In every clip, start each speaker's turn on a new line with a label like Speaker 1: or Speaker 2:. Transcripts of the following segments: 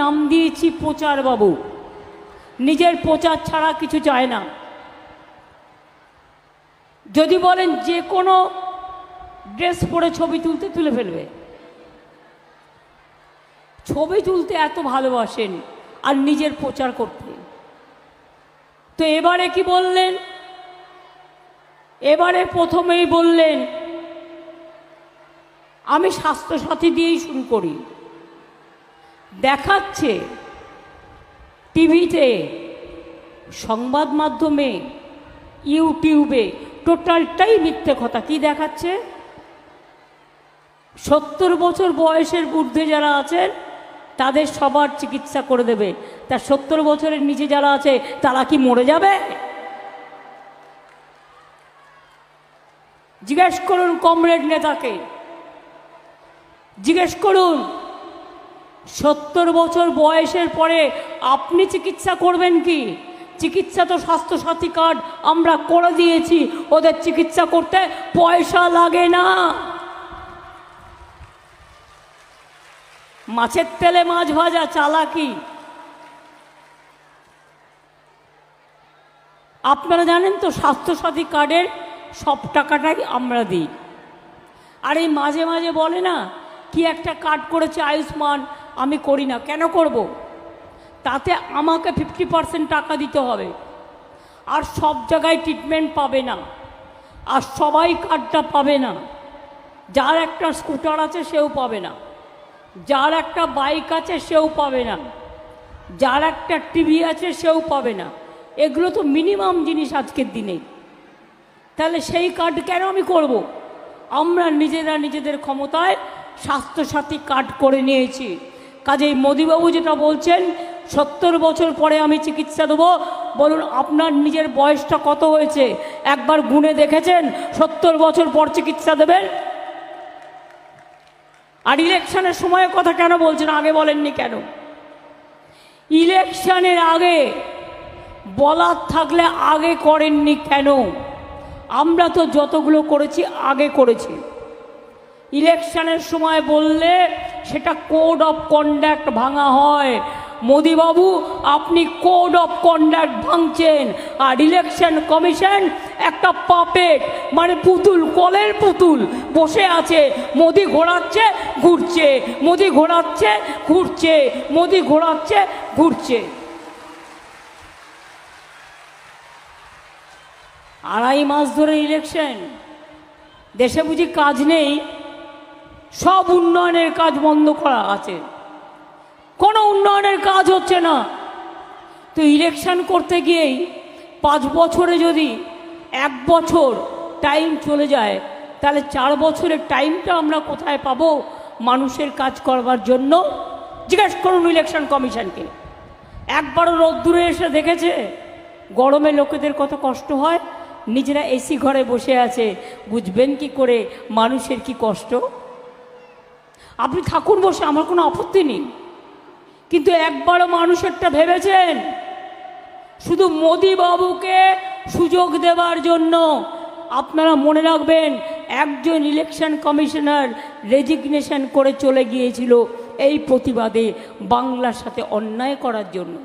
Speaker 1: নাম দিয়েছি প্রচার বাবু নিজের প্রচার ছাড়া কিছু চায় না। যদি বলেন যে কোনো ড্রেস পরে ছবি তুলতে তুলে ফেলবে। ছবি তুলতে এত ভালোবাসেন আর নিজের প্রচার করতে। তো এবারে কি বললেন? এবারে প্রথমেই বললেন, আমি স্বাস্থ্যসাথী দিয়েই শুরু করি। দেখাচ্ছে টিভিতে, সংবাদ মাধ্যমে, ইউটিউবে, টোটালটাই মিথ্যে কথা। কি দেখাচ্ছে? সত্তর বছর বয়সের ঊর্ধ্বে যারা আছেন, তাদের সবার চিকিৎসা করে দেবে। তা সত্তর বছরের নিচে যারা আছে, তারা কি মরে যাবে? জিজ্ঞেস করুন কমরেড নেতাকে। জিজ্ঞেস করুন সত্তর বছর বয়সের পরে আপনি চিকিৎসা করবেন কি? চিকিৎসা তো স্বাস্থ্যসাথী কার্ড আমরা করে দিয়েছি। ওদের চিকিৎসা করতে পয়সা লাগে না। মাছের তেলে মাছ ভাজা চালাকি আপনারা জানেন তো স্বাস্থ্যসাথী কার্ডের সব টাকাটাই আমরা দিই। আর এই মাঝে মাঝে বলে না, কি একটা কার্ড করেছে আয়ুষ্মান আমি করি না। কেন করব। তাতে আমাকে ফিফটি পার্সেন্ট টাকা দিতে হবে। আর সব জায়গায় ট্রিটমেন্ট পাবে না। আর সবাই কার্ডটা পাবে না। যার একটা স্কুটার আছে, সেও পাবে না। যার একটা বাইক আছে, সেও পাবে না। যার একটা টিভি আছে, সেও পাবে না। এগুলো তো মিনিমাম জিনিস আজকের দিনে। তাহলে সেই কার্ড কেন আমি করব। আমরা নিজেরা নিজেদের ক্ষমতায় স্বাস্থ্যসাথী কার্ড করে নিয়েছি। কাজেই মোদিবাবু যেটা বলছেন, সত্তর বছর পরে আমি চিকিৎসা দেবো। বলুন, আপনার নিজের বয়সটা কত হয়েছে? একবার গুণে দেখেছেন, সত্তর বছর পর চিকিৎসা দেবেন? আর ইলেকশনের সময় কথা কেন বলছেন? আগে বলেননি কেন? ইলেকশনের আগে বলার থাকলে আগে করেননি কেন? আমরা তো যতগুলো করেছি, আগে করেছি। ইলেকশনের সময় বললে সেটা কোড অফ কন্ডাক্ট ভাঙা হয়। মোদিবাবু, আপনি কোড অফ কন্ডাক্ট ভাঙছেন। আর ইলেকশন কমিশন একটা পাপেট মানে পুতুল, কলের পুতুল বসে আছে। মোদি ঘোরাচ্ছে, ঘুরছে। মোদি ঘোরাচ্ছে, ঘুরছে। মোদি ঘোরাচ্ছে, ঘুরছে। আড়াই মাস ধরে ইলেকশন দেশে বুঝি কাজ নেই। সব উন্নয়নের কাজ বন্ধ করা আছে। কোনো উন্নয়নের কাজ হচ্ছে না। তো ইলেকশন করতে গিয়েই পাঁচ বছরে যদি এক বছর টাইম চলে যায়, তাহলে চার বছরের টাইমটা আমরা কোথায় পাবো মানুষের কাজ করবার জন্য? জিজ্ঞেস করুন ইলেকশন কমিশনকে একবারও রোদ্দুরে এসে দেখেছে, গরমে লোকেদের কত কষ্ট হয়। নিজেরা এসি ঘরে বসে আছে, বুঝবেন কি করে মানুষের কি কষ্ট? আপনি থাকুন বসে, আমার কোনো আপত্তি নেই। কিন্তু একবারও মানুষেরটা ভেবেছেন, শুধু মোদি বাবুকে সুযোগ দেওয়ার জন্য আপনারা মনে রাখবেন, একজন ইলেকশন কমিশনার রেজিগনেশন করে চলে গিয়েছিল এই প্রতিবাদে বাংলার সাথে অন্যায় করার জন্য।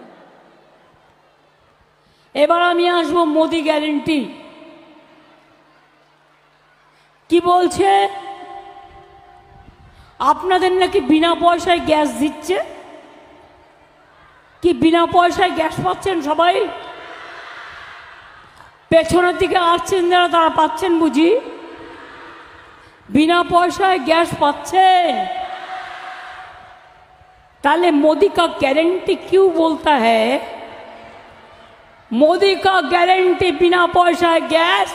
Speaker 1: এবার আমি আসব মোদি গ্যারেন্টি কি বলছে? আপনাদের নাকি বিনা পয়সায় গ্যাস দিচ্ছে কি বিনা পয়সায় গ্যাস পাচ্ছেন সবাই পেছনের দিকে আসছেন যারা তারা পাচ্ছেন বুঝি বিনা পয়সায় গ্যাস পাচ্ছেন তাহলে मोदी का गारंटी क्यों बोलता है मोदी का गारंटी बिना पैसा গ্যাস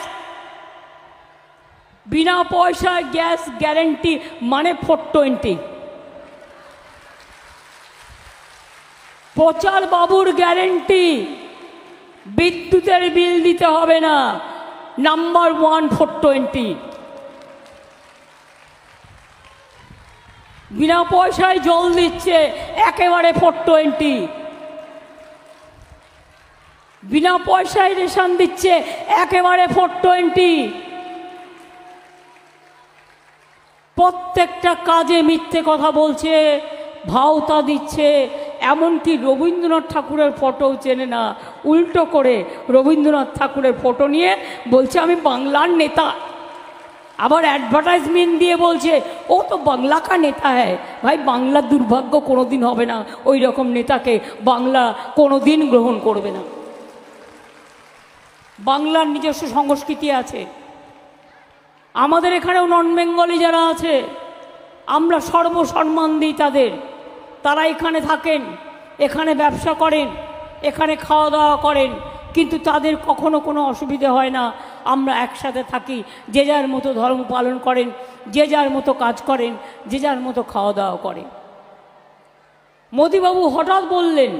Speaker 1: বিনা পয়সায় গ্যাস গ্যারেন্টি মানে ফোর টোয়েন্টি প্রচার বাবুর গ্যারেন্টি বিদ্যুতের বিল দিতে হবে না নাম্বার ওয়ান ফোর টোয়েন্টি বিনা পয়সায় জল দিচ্ছে একেবারে ফোর টোয়েন্টি বিনা পয়সায় রেশন দিচ্ছে একেবারে ফোর টোয়েন্টি প্রত্যেকটা কাজে মিথ্যে কথা বলছে, ভাওতা দিচ্ছে, এমনকি রবীন্দ্রনাথ ঠাকুরের ফটো চেনে না। উল্টো করে রবীন্দ্রনাথ ঠাকুরের ফটো নিয়ে বলছে, আমি বাংলার নেতা। আবার অ্যাডভার্টাইজমেন্ট দিয়ে বলছে, ও তো বাংলা কা নেতা হ্যায়। ভাই, বাংলার দুর্ভাগ্য কোনো দিন হবে না। ওই রকম নেতাকে বাংলা কোনো দিন গ্রহণ করবে না। বাংলার নিজস্ব সংস্কৃতি আছে। আমাদের এখানেও নন বেঙ্গলি যারা আছে, আমরা সর্বসম্মান দিই তাদের। তারা এখানে থাকেন, এখানে ব্যবসা করেন, এখানে খাওয়া দাওয়া করেন, কিন্তু তাদের কখনো কোনো অসুবিধে হয় না। আমরা একসাথে থাকি, যে যার মতো ধর্ম পালন করেন, যে যার মতো কাজ করেন, যে যার মতো খাওয়া দাওয়া করেন। মোদিবাবু হঠাৎ বললেন,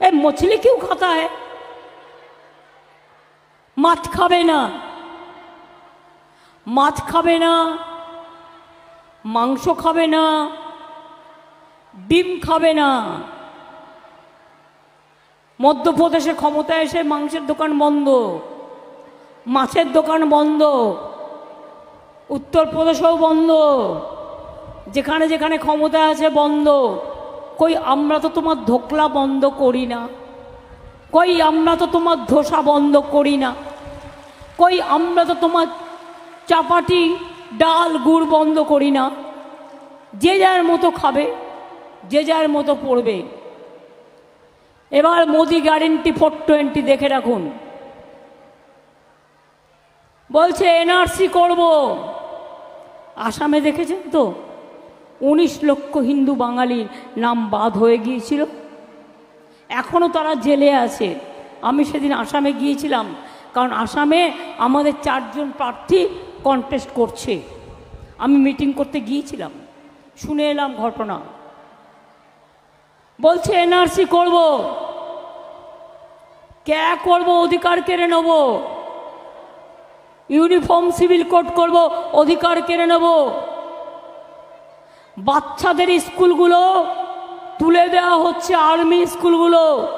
Speaker 1: এ মছলি কেউ খাতা হ্যায় মাছ খাবে না। মাছ খাবে না, মাংস খাবে না, ডিম খাবে না। মধ্যপ্রদেশে ক্ষমতায় এসে মাংসের দোকান বন্ধ, মাছের দোকান বন্ধ, উত্তরপ্রদেশেও বন্ধ, যেখানে যেখানে ক্ষমতা আছে বন্ধ। কই, আমরা তো তোমার ধোকলা বন্ধ করি না। কই, আমরা তো তোমার ধোসা বন্ধ করি না। কই, আমরা তো তোমার চাপাটি, ডাল, গুড় বন্ধ করি না। যে যার মতো খাবে, যে যার মতো পড়বে। এবার মোদি গ্যারেন্টি ফোর টোয়েন্টি দেখে রাখুন। বলছে, এনআরসি করব। আসামে দেখেছেন তো? উনিশ লক্ষ হিন্দু বাঙালির নাম বাদ হয়ে গিয়েছিল। এখনও তারা জেলে আছে। আমি সেদিন আসামে গিয়েছিলাম। কারণ আসামে আমাদের চারজন প্রার্থী কন্টেস্ট করছে। আমি মিটিং করতে গিয়েছিলাম। শুনে এলাম ঘটনা। বলছে, এনআরসি করব। ক্যা করব? অধিকার কেড়ে নেব। ইউনিফর্ম, সিভিল কোড করব, অধিকার কেড়ে নেব। বাচ্চাদের স্কুলগুলো তুলে দেওয়া হচ্ছে আর্মি স্কুলগুলো,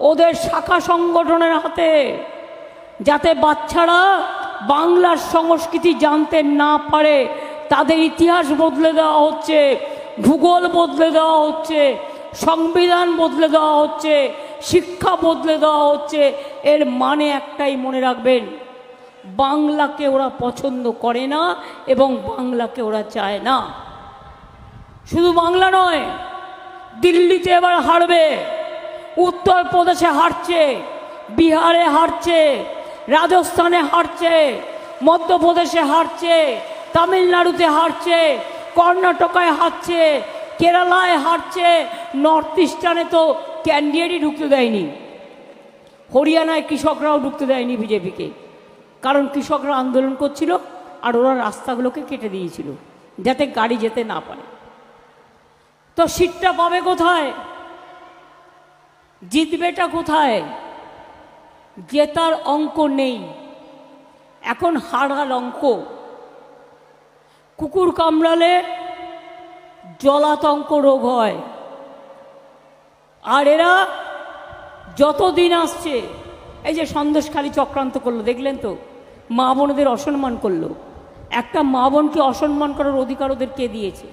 Speaker 1: ওদের শাখা সংগঠনের হাতে, যাতে বাচ্চারা বাংলার সংস্কৃতি জানতে না পারে, তাদের ইতিহাস বদলে দেওয়া হচ্ছে, ভূগোল বদলে দেওয়া হচ্ছে, সংবিধান বদলে দেওয়া হচ্ছে, শিক্ষা বদলে দেওয়া হচ্ছে, এর মানে একটাই মনে রাখবেন, বাংলাকে ওরা পছন্দ করে না এবং বাংলাকে ওরা চায় না। শুধু বাংলা নয়, দিল্লিতে এবার হারবে, উত্তরপ্রদেশে হারছে, বিহারে হারছে রাজস্থানে হারছে, মধ্যপ্রদেশে হারছে, তামিলনাড়ুতে হারছে, কর্ণাটকায় হারছে, কেরালায় হারছে, নর্থ ইস্টার্নে তো ক্যান্ডিডেটই ঢুকতে দেয়নি। হরিয়ানায় কৃষকরাও ঢুকতে দেয়নি বিজেপিকে। কারণ কৃষকরা আন্দোলন করছিল আর ওরা রাস্তাগুলোকে কেটে দিয়েছিল, যাতে গাড়ি যেতে না পারে। তো সিটটা পাবে কোথায়? জিতবেটা কোথায়? জেতার অঙ্ক নেই। এখন হারার অঙ্ক। কুকুর কামড়ালে জলাতঙ্ক রোগ হয়। আর এরা যতদিন আসছে, এই যে সন্দেশখালী চক্রান্ত করল, দেখলেন তো? মা বোনদের অসম্মান করল। একটা মা বোনকে অসম্মান করার অধিকার ওদের কে দিয়েছে?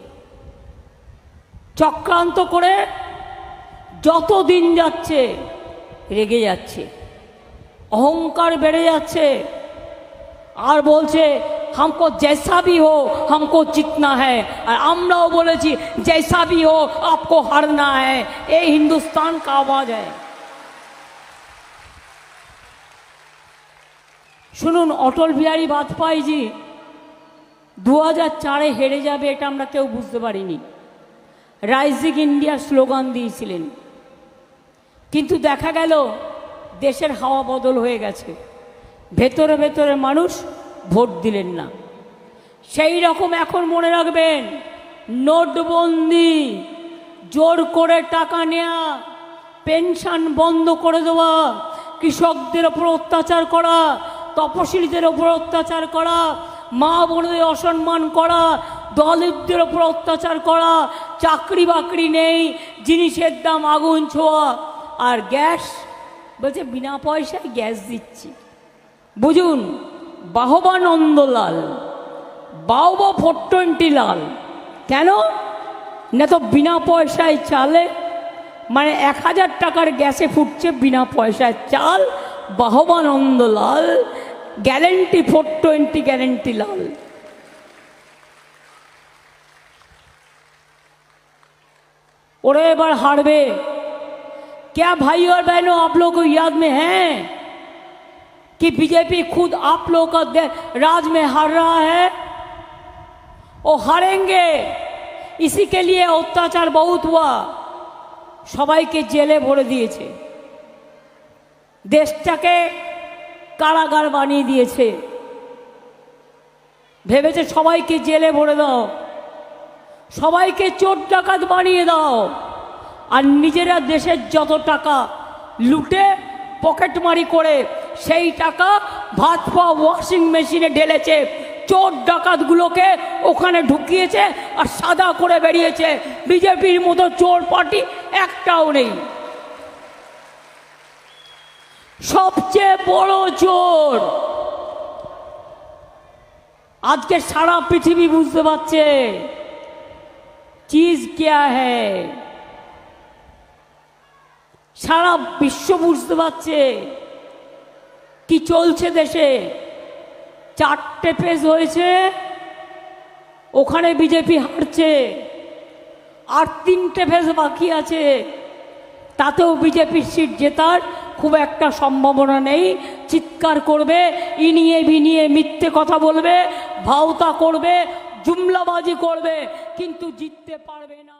Speaker 1: চক্রান্ত করে যত দিন যাচ্ছে, রেগে যাচ্ছে। অহংকার বেড়ে যাচ্ছে। আর বলছে, হামক জেসা ভি হো, হামকো জিতনা হ্যাঁ আর আমরাও বলেছি, জেসা ভি হো, আপকো হারনা হ্যাঁ এই হিন্দুস্তান কা আওয়াজ হ্যাঁ শুনুন, অটল বিহারী বাজপেয়ীজি দু হাজার চারে হেরে যাবে এটা আমরা কেউ বুঝতে পারিনি। রাইজিং ইন্ডিয়া স্লোগান দিয়েছিলেন। কিন্তু দেখা গেল দেশের হাওয়া বদল হয়ে গেছে। ভেতরে ভেতরে মানুষ ভোট দিলেন না। সেই রকম এখন মনে রাখবেন, নোটবন্দি, জোর করে টাকা নেয়া, পেনশন বন্ধ করে দেওয়া, কৃষকদের ওপর অত্যাচার করা, তপশিলীদের ওপর অত্যাচার করা, মা বোনদের অসম্মান করা, দলিতদের ওপর অত্যাচার করা, চাকরি বাকরি নেই, জিনিসের দাম আগুন ছোঁয়া, আর গ্যাস বলছে, বিনা পয়সায় গ্যাস দিচ্ছি। বুঝুন বাহবা নন্দলাল বাহবা ফোর টোয়েন্টি লাল কেন? না তো বিনা পয়সায় চালে মানে এক হাজার টাকার গ্যাসে ফুটছে বিনা পয়সায় চাল বাহবানন্দ লাল গ্যারেন্টি ফোর টোয়েন্টি গ্যারেন্টি লাল ওরা এবার হারবে। क्या भाई और बहनों आप लोगों को याद में है कि बीजेपी खुद आप लोगों का दे- राज में हार रहा है वो हारेंगे इसी के लिए अत्याचार बहुत हुआ সবাইকে জেলে ভরে দিয়েছে দেশটাকে কারাগার বানিয়ে দিয়েছে ভেবেছে সবাইকে জেলে ভরে দাও সবাইকে চোর ডাকাত বানিয়ে দাও আর নিজেরা দেশের যত টাকা লুটে পকেটমারি করে, সেই টাকা ভাত পাওয়া ওয়াশিং মেশিনে ঢেলেছে, চোর ডাকাতগুলোকে ওখানে ঢুকিয়েছে আর সাদা করে বেরিয়েছে। বিজেপির মতো চোর পার্টি একটাও নেই। সবচেয়ে বড় চোর। আজকে সারা পৃথিবী বুঝতে পারছে, চিজ কেয়া হ্যায়? সারা বিশ্ব বুঝতে পারছে কি চলছে দেশে। চারটে পেজ হয়েছে, ওখানে বিজেপি হারছে, আর তিনটে ফেজ বাকি আছে। তাতেও বিজেপির সিট জেতার খুব একটা সম্ভাবনা নেই। চিৎকার করবে, ইনিয়ে বিনিয়ে মিথ্যে কথা বলবে, ভাওতা করবে, জুমলাবাজি করবে, কিন্তু জিততে পারবে না।